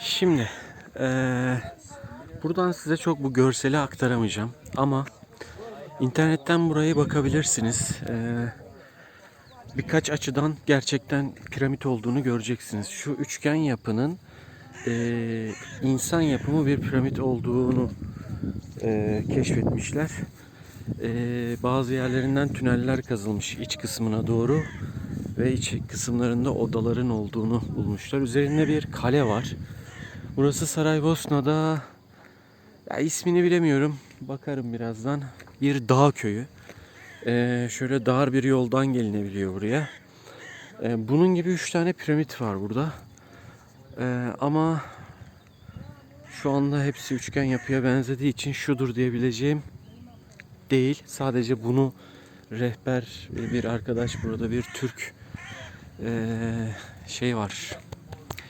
Şimdi eee, buradan size çok bu görseli aktaramayacağım ama internetten buraya bakabilirsiniz. Eee, birkaç açıdan gerçekten piramit olduğunu göreceksiniz. Şu üçgen yapının eee, insan yapımı bir piramit olduğunu eee, keşfetmişler. Eee, bazı yerlerinden tüneller kazılmış iç kısmına doğru ve iç kısımlarında odaların olduğunu bulmuşlar. Üzerinde bir kale var. Burası Saraybosna'da ya ismini bilemiyorum. Bakarım birazdan. Bir dağ köyü. Ee, şöyle dar bir yoldan gelinebiliyor buraya. Ee, bunun gibi üç tane piramit var burada. Ee, ama şu anda hepsi üçgen yapıya benzediği için şudur diyebileceğim değil. Sadece bunu rehber bir arkadaş burada bir Türk ee, şey var.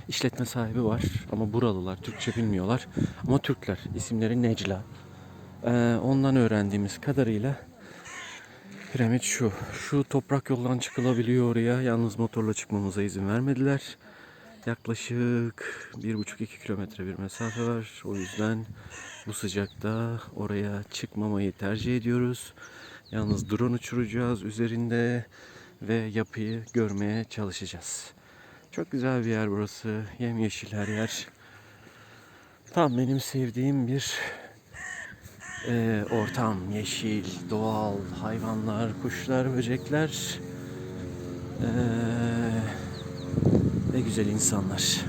İşletme sahibi var ama buralılar. Türkçe bilmiyorlar. Ama Türkler. İsimleri Necla. Ee, ondan öğrendiğimiz kadarıyla piramit şu. Şu toprak yoldan çıkılabiliyor oraya. Yalnız motorla çıkmamıza izin vermediler. Yaklaşık 1,5-2 kilometre bir mesafe var. O yüzden bu sıcakta oraya çıkmamayı tercih ediyoruz. Yalnız drone uçuracağız üzerinde ve yapıyı görmeye çalışacağız. Çok güzel bir yer burası. Yemyeşil her yer. Tam benim sevdiğim bir e, ortam. Yeşil, doğal, hayvanlar, kuşlar, böcekler. E, ve güzel insanlar.